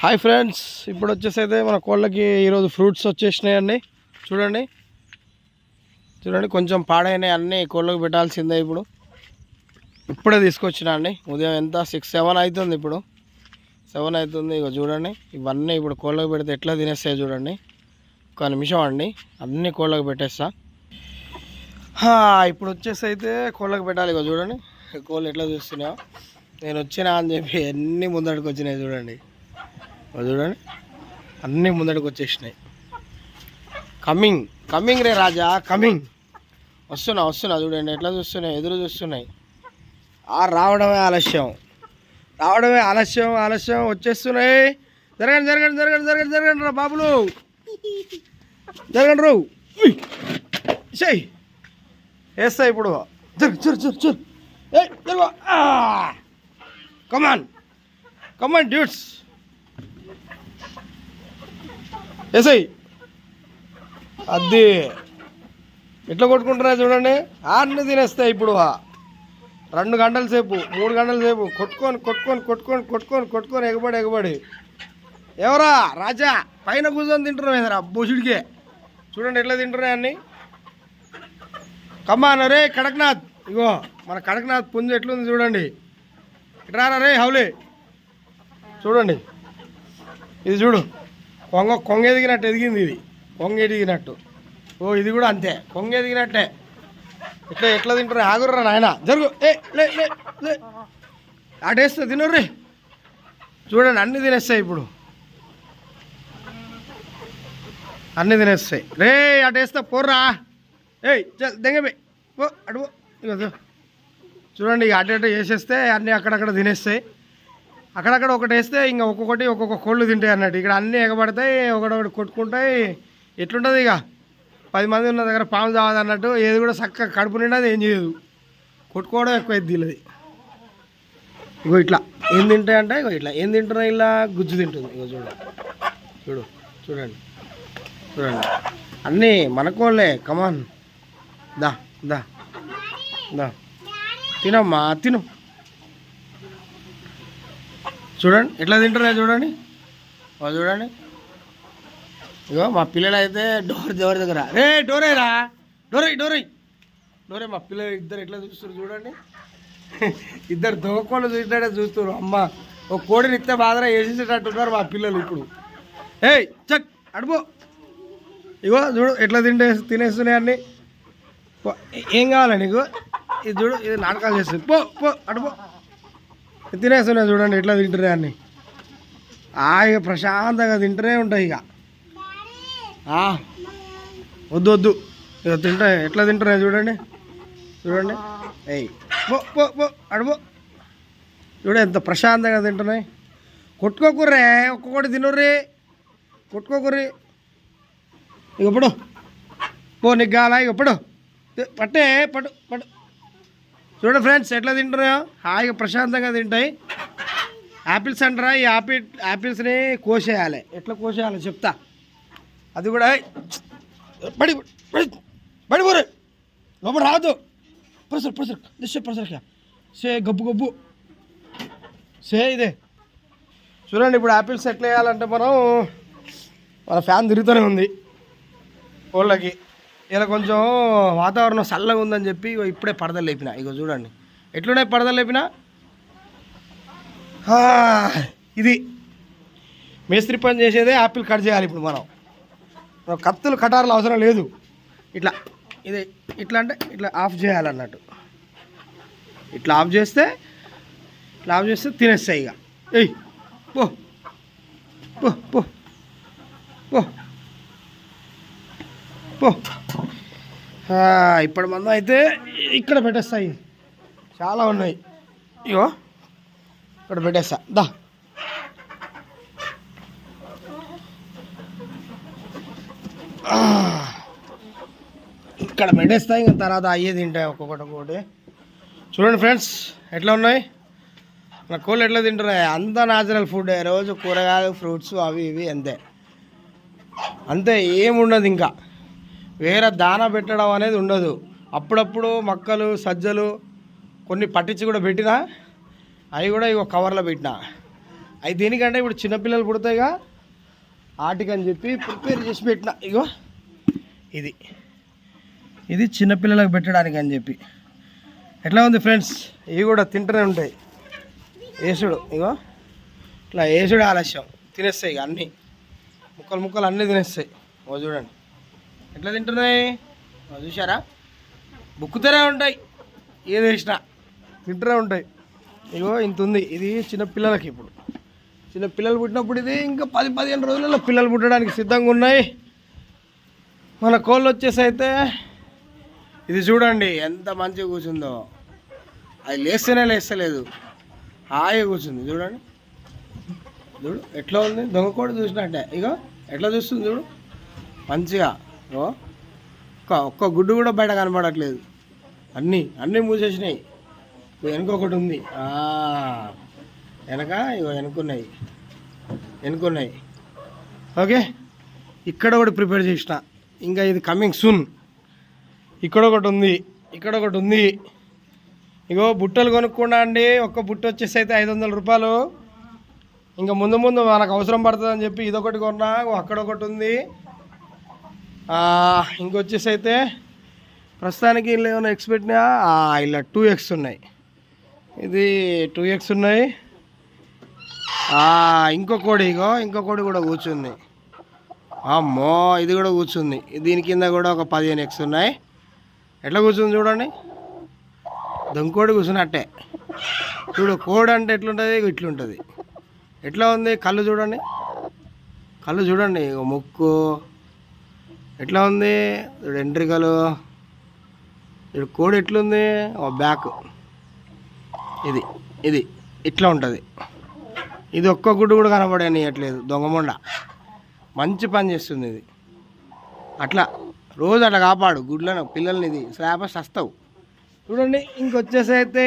Hi friends ఇప్పుడు వచ్చేసి అయితే మన కోళ్ళకి ఈరోజు ఫ్రూట్స్ వచ్చేసినాయండి. చూడండి. చూడండి కొంచెం పాడైనాయి అన్నీ కోళ్ళకు పెట్టాల్సిందే ఇప్పుడు. ఇప్పుడే తీసుకొచ్చిన అండి. ఉదయం ఎంత? సిక్స్ సెవెన్ అవుతుంది ఇప్పుడు. సెవెన్ అవుతుంది ఇక చూడండి. ఇవన్నీ ఇప్పుడు కోళ్ళకు పెడితే ఎట్లా తినేస్తాయి చూడండి. ఒక నిమిషం అండి. అన్ని కోళ్ళకు పెట్టేస్తా. ఇప్పుడు వచ్చేసి అయితే కోళ్ళకు పెట్టాలి. ఇక చూడండి. కోళ్ళు ఎట్లా చూస్తున్నాయో. నేను వచ్చినా అని చెప్పి అన్నీ ముందడికి వచ్చినాయి చూడండి. చూడండి. అన్నీ ముందడికి వచ్చేసినాయి. కమింగ్ కమింగ్ రే రాజా కమింగ్. వస్తున్నా వస్తున్నా చూడండి. ఎట్లా చూస్తున్నాయి? ఎదురు చూస్తున్నాయి. ఆ రావడమే ఆలస్యం. రావడమే ఆలస్యం ఆలస్యం. వచ్చేస్తున్నాయి. జరగండి జరగండి జరగండి జరగండి జరగండి రా బాబులు. జరగండి రావు చెయ్యి వేస్తా ఇప్పుడు. జరు జరు జరు జరు. ఏ జరుగు. కమాన్ కమాన్ డ్యూట్స్ వేసాయి అది ఎట్లా కొట్టుకుంటున్నా చూడండి. అన్ని తినేస్తాయి ఇప్పుడు రెండు గంటల సేపు మూడు గంటల సేపు. కొట్టుకొని కొట్టుకొని కొట్టుకొని కొట్టుకొని కొట్టుకొని ఎగబడి ఎగబడి. ఎవరా? రాజా పైన కూర్చొని తింటున్నావు ఏదరా బుషుడికే చూడండి ఎట్లా తింటున్నాయి అన్నీ. కమ్మాన్ రే కడక్నాథ్. ఇగో మన కడక్నాథ్ పుంజు ఎట్లుంది చూడండి. ఇట్రారా రే హౌలే. చూడండి. ఇది చూడు. కొంగ కొంగ ఎదిగినట్టు ఎదిగింది ఇది. కొంగ ఎదిగినట్టు. ఓ ఇది కూడా అంతే. కొంగ ఎదిగినట్టే. ఇట్లా ఎట్లా తింటారు ఆగుర్రా నాయన. జరుగు. ఏ లే లే లే. అటేస్తే తినర్రే. చూడండి అన్ని తినేస్తాయి ఇప్పుడు. అన్ని తినేస్తాయి. రే అటేస్తే పోర్రా. ఏయ్ చల్ దెంగబే ఓ అడుగు ఇగో చూడండి ఇక అటు అటు చేసేస్తే అన్నీ అక్కడక్కడ తినేస్తాయి. అక్కడక్కడ ఒకటి వేస్తే ఇంకా ఒక్కొక్కటి ఒక్కొక్క కోళ్ళు తింటాయి అన్నట్టు. ఇక్కడ అన్నీ ఎగబడతాయి ఒకటొకటి కొట్టుకుంటాయి. ఎట్లుంటుంది ఇక? పది మంది ఉన్న దగ్గర పాము చావదు అన్నట్టు ఏది కూడా చక్కగా కడుపు నిండా ఏం చేయదు. కొట్టుకోవడం ఎక్కువ అయింది ఇగో ఇట్లా. ఏం తింటాయి అంటే ఇగో ఇట్లా. ఏం తింటున్నాయి ఇలా గుజ్జు తింటుంది. ఇగో చూడ. చూడు. చూడండి. చూడండి. అన్నీ మనకోళ్ళే కమాన్ దా దా. దా. తినమ్మా తిను. చూడండి ఎట్లా తింటున్నా చూడండి. వాళ్ళు చూడండి. ఇగో మా పిల్లలు అయితే డోర్ ఎవరి దగ్గర? రే డోరేరా? డోరై డోరై డోరే మా పిల్లలు ఇద్దరు ఎట్లా చూస్తారు చూడండి. ఇద్దరు దోకోళ్ళు చూసినట్టే చూస్తారు అమ్మ ఒక కోడిని ఇస్తే బాధరా వేసేసేటట్టున్నారు మా పిల్లలు ఇప్పుడు. ఏయ్ చక్ అడుపు. ఇగో చూడు ఎట్లా తింటే తినేస్తున్నాయి పో, ఏం కావాలండి నీకు? ఇది చూడు ఇది నాటకాలు చేస్తుంది. పో పో అటు పో తినేస్తున్నాయి చూడండి ఎట్లా తింటున్నాయి అన్ని. ఇక ప్రశాంతంగా తింటూనే ఉంటాయి ఇక. వద్దు వద్దు. ఇక తింటాయి ఎట్లా తింటున్నాయి చూడండి. చూడండి. ఏయ్ పో పో పో అటు పో. ఎంత ప్రశాంతంగా తింటున్నాయి. కొట్టుకోకుర్రే ఒక్కొక్కటి తినుర్రీ. కొట్టుకోకుర్రీ. ఇక ఇప్పుడు పో నీకు కావాలా ఇక పడు. పట్టే పడు పడు చూడండి ఫ్రెండ్స్ ఎట్లా తింటున్నాయో? హాయిగా ప్రశాంతంగా తింటాయి. యాపిల్స్ అంటారా? ఈ యాపిల్ యాపిల్స్ని కోసేయాలి. ఎట్లా కోసేయాలి చెప్తా. అది కూడా ఏయ్, పడి పడి పోరే. లోపల రాదు ప్రసర్ ప్రసర్ దిశ ప్రసర్ సే గబ్బు గబ్బు. సే ఇదే. చూడండి ఇప్పుడు యాపిల్స్ ఎట్లా వేయాలంటే మనం మన ఫ్యాన్ తిరుగుతూనే ఉంది. కోళ్ళకి ఇలా కొంచెం వాతావరణం చల్లగా ఉందని చెప్పి ఇగో ఇప్పుడే పడదలు లేపిన. ఇగో చూడండి. ఎట్లున్నాయి పడదలు లేపిన? ఇది. మేస్త్రి పని చేసేదే యాపిల్ కట్ చేయాలి ఇప్పుడు మనం. కత్తులు కటారులు అవసరం లేదు. ఇట్లా ఇది ఇట్లా అంటే ఇట్లా ఆఫ్ చేయాలన్నట్టు. ఇట్లా ఆఫ్ చేస్తే ఇట్లా ఆఫ్ చేస్తే తినేస్తాయి ఇక. ఏయ్ పో పో పో పో. పో. ఇప్పటి మందం అయితే ఇక్కడ పెట్టేస్తాయి. చాలా ఉన్నాయి. ఇగో ఇక్కడ పెట్టేస్తా. దా. ఇక్కడ పెట్టేస్తాయి ఇంకా తర్వాత అయ్యే తింటాయి ఒక్కొక్కటి ఒక్కొక్కటి. చూడండి ఫ్రెండ్స్ ఎట్లా ఉన్నాయి? నా కోళ్ళు ఎట్లా తింటున్నాయి అంతా న్యాచురల్ ఫుడ్ రోజు కూరగాయలు ఫ్రూట్స్ అవి ఇవి అంతే. అంతే ఏముండదు ఇంకా. వేరే దాన పెట్టడం అనేది ఉండదు. అప్పుడప్పుడు మొక్కలు సజ్జలు కొన్ని పట్టించి కూడా పెట్టినా అవి కూడా ఇక కవర్లో పెట్టినా. అవి దేనికంటే ఇప్పుడు చిన్నపిల్లలు పుడతాయిగా ఆటికని చెప్పి ప్రిపేర్ చేసి పెట్టిన. ఇగో ఇది. ఇది చిన్నపిల్లలకు పెట్టడానికి అని చెప్పి. ఎట్లా ఉంది ఫ్రెండ్స్? ఇవి కూడా తింటూనే ఉంటాయి. ఏసుడు ఇగో. ఇట్లా ఏసుడు ఆలస్యం. తినేస్తాయి ఇక అన్నీ. ముక్కలు ముక్కలు అన్నీ తినేస్తాయి. ఓ చూడండి. ఎట్లా తింటున్నాయి? చూసారా బుక్కుతూనే ఉంటాయి. ఏది వేసినా. తింటూనే ఉంటాయి. ఇగో ఇంత ఉంది. ఇది చిన్న పిల్లలకి ఇప్పుడు. చిన్న పిల్లలు పుట్టినప్పుడు ఇది ఇంకా పది పదిహేను రోజులలో పిల్లలు పుట్టడానికి సిద్ధంగా ఉన్నాయి. మన కోళ్ళు వచ్చేసి అయితే ఇది చూడండి ఎంత మంచిగా కూర్చుందో. అది లేస్తేనే లేస్తలేదు. హాయిగా కూర్చుంది. చూడండి. చూడు ఎట్లా ఉంది? దొంగ కోడి చూసినట్టే. ఇగో ఎట్లా చూస్తుంది చూడు? మంచిగా. ఒక్క ఒక్క గుడ్డు కూడా బయట కనపడట్లేదు అన్నీ అన్నీ మూసేసినాయి. వెనుక ఒకటి ఉంది వెనక ఇగో వెనుకున్నాయి. వెనుకున్నాయి. ఓకే? ఇక్కడ ఒకటి ప్రిపేర్ చేసిన. ఇంకా ఇది కమింగ్ సూన్ ఇక్కడ ఒకటి ఉంది. ఇక్కడ ఒకటి ఉంది. ఇగో బుట్టలు కొనుక్కుండా అండి. ఒక్క బుట్ట వచ్చేసి అయితే ఐదు వందల రూపాయలు. ఇంకా ముందు ముందు మనకు అవసరం పడుతుందని చెప్పి ఇదొకటి కొన్నా. ఓ అక్కడ ఒకటి ఉంది. ఇంకొచ్చేసి అయితే ప్రస్తుతానికి ఏమైనా ఎక్స్ పెట్టినా ఇలా టూ ఎక్స్ ఉన్నాయి. ఇది టూ ఎక్స్ ఉన్నాయి. ఇంకో కోడి ఇగో ఇంకో కోడి కూడా కూర్చుంది. అమ్మో ఇది కూడా కూర్చుంది. దీని కింద కూడా ఒక పదిహేను ఎక్స్ ఉన్నాయి. ఎట్లా కూర్చుంది చూడండి. దొంకోడి కూర్చున్నట్టే. చూడు కోడి అంటే ఎట్లుంటుంది? ఇగో ఇట్లుంటుంది. ఎట్లా ఉంది? కళ్ళు చూడండి. కళ్ళు చూడండి. ఇగో ముక్కు ఎట్లా ఉంది? చూడు ఎంట్రికలు ఇప్పుడు కోడ్ ఎట్లుంది? ఓ బ్యాక్. ఇది ఇది. ఇట్లా ఉంటుంది. ఇది ఒక్క గుడ్డు కూడా కనపడనియట్లేదు దొంగమొండ మంచి పని చేస్తుంది ఇది. అట్లా. రోజు అట్లా కాపాడు. గుడ్లను పిల్లల్ని ఇది స్లాబస్ వస్తావు చూడండి ఇంకొచ్చేసైతే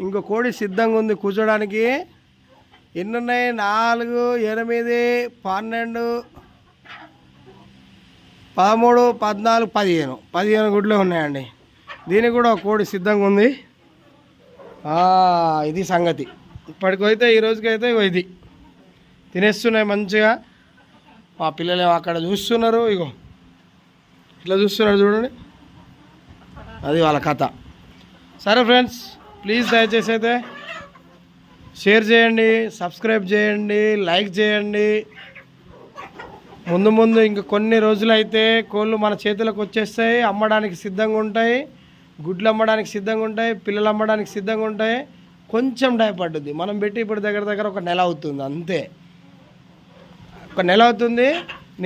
ఇంకో కోడి సిద్ధంగా ఉంది కూర్చోడానికి. ఎన్నున్నాయి? నాలుగు ఎనిమిది పన్నెండు పదమూడు పద్నాలుగు పదిహేను. పదిహేను గుడ్లు ఉన్నాయండి. దీనికి కూడా ఒక కోడి సిద్ధంగా ఉంది. ఇది సంగతి. ఇప్పటికైతే ఈ రోజుకైతే ఇది. తినేస్తున్నాయి మంచిగా. మా పిల్లలు అక్కడ చూస్తున్నారు ఇగో. ఇట్లా చూస్తున్నారు చూడండి. అది వాళ్ళ కథ. సరే ఫ్రెండ్స్ ప్లీజ్ దయచేసి అయితే షేర్ చేయండి సబ్స్క్రైబ్ చేయండి లైక్ చేయండి. ముందు ముందు ఇంక కొన్ని రోజులు అయితే కోళ్ళు మన చేతులకు వచ్చేస్తాయి అమ్మడానికి సిద్ధంగా ఉంటాయి గుడ్లు అమ్మడానికి సిద్ధంగా ఉంటాయి పిల్లలు అమ్మడానికి సిద్ధంగా ఉంటాయి. కొంచెం టైం పడుతుంది మనం పెట్టి ఇప్పుడు దగ్గర దగ్గర ఒక నెల అవుతుంది అంతే. ఒక నెల అవుతుంది.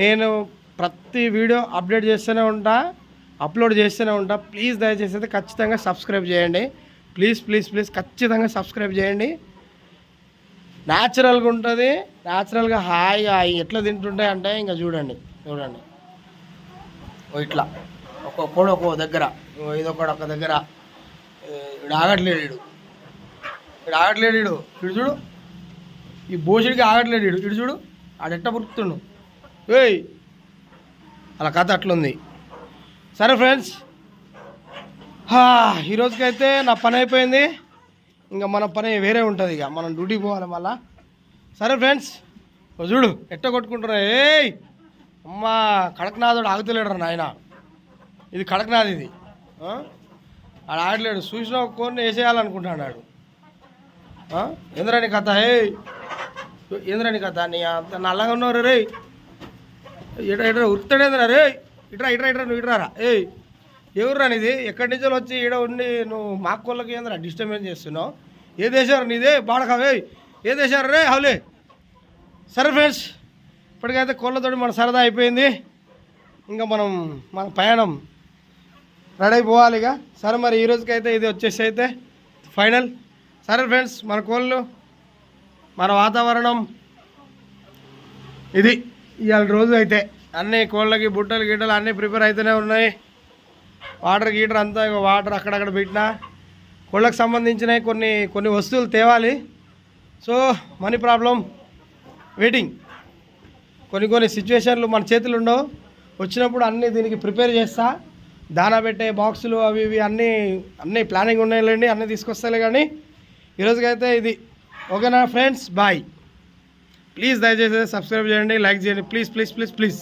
నేను ప్రతి వీడియో అప్డేట్ చేస్తూనే ఉంటా అప్లోడ్ చేస్తూనే ఉంటా. ప్లీజ్ దయచేసి అయితే ఖచ్చితంగా సబ్స్క్రైబ్ చేయండి. ప్లీజ్ ప్లీజ్ ప్లీజ్ ఖచ్చితంగా సబ్స్క్రైబ్ చేయండి. న్యాచురల్గా ఉంటుంది న్యాచురల్గా హాయిగా ఎట్లా తింటుంటాయి అంటే ఇంకా చూడండి చూడండి. ఓ ఇట్లా ఒక్కో కోడి దగ్గర ఇదొకడు ఒక దగ్గర ఏ, ఆగట్లేడు ఈడు. ఈడు ఆగట్లేడు ఇడు ఇడు చూడు. ఈ భోజుడికి ఆగట్లేడు ఇడు ఇడు చూడు. ఆడెట్ట పురుకుతుండు ఏయ్ అలా కథ అట్లుంది. సరే ఫ్రెండ్స్. హా, నా పని అయిపోయింది. ఇంకా మన పని వేరే ఉంటుంది ఇక. మనం డ్యూటీ పోవాలి మళ్ళా సరే ఫ్రెండ్స్ చూడు ఎట్ట కొట్టుకుంటున్నా ఏయ్! అమ్మ కడక్నాథుడు ఆగుతలేడు నాయన. ఇది కడక్నాథ్ ఇది. ఆడు ఆడలేడు. చూసిన ఒక కోరిని వేసేయాలనుకుంటున్నాడు ఆడు. ఆ? కథ? హే ఏందిరాని కథ? నీ అంత నల్లగా ఉన్నారు రే ఇట ఇట ఉరుతాడేంద్రా రే ఇట్రా ఇట్రా ఇట్రా నువ్వు ఇట్రారా ఏయ్! ఎవరు నీది? ఎక్కడి నుంచో వచ్చి ఈడ ఉండి నువ్వు మా కోళ్ళకి ఏంద్రా డిస్టర్బెన్స్ చేస్తున్నావు. ఏ దేశారు నీదే? బాడకవే. ఏ దేశారు రే? హౌలే. సరే ఫ్రెండ్స్ ఇప్పటికైతే కోళ్ళతోటి మన సరదా అయిపోయింది. ఇంకా మనం మన ప్రయాణం రెడీ అయిపోవాలి ఇక. సరే మరి ఈ రోజుకైతే ఇది వచ్చేసి అయితే ఫైనల్. సరే ఫ్రెండ్స్ మన కోళ్ళు మన వాతావరణం ఇది. ఇవాళ రోజు అయితే అన్ని కోళ్ళకి బుట్టలు గిట్టలు అన్నీ ప్రిపేర్ అయితేనే ఉన్నాయి. వాటర్ గీటర్ అంతా వాటర్ అక్కడక్కడ పెట్టినా కోళ్ళకు సంబంధించిన కొన్ని కొన్ని వస్తువులు తేవాలి. సో మనీ ప్రాబ్లం వెయిటింగ్ కొన్ని కొన్ని సిచ్యువేషన్లు మన చేతులు ఉండవు. వచ్చినప్పుడు అన్నీ దీనికి ప్రిపేర్ చేస్తా. దానా పెట్టే బాక్సులు అవి ఇవి అన్నీ అన్నీ ప్లానింగ్ ఉన్నాయిలేండి అన్నీ తీసుకొస్తాయి కానీ ఈరోజుకైతే ఇది. ఓకేనా ఫ్రెండ్స్ బాయ్ ప్లీజ్ దయచేసి సబ్స్క్రైబ్ చేయండి లైక్ చేయండి. Please please please please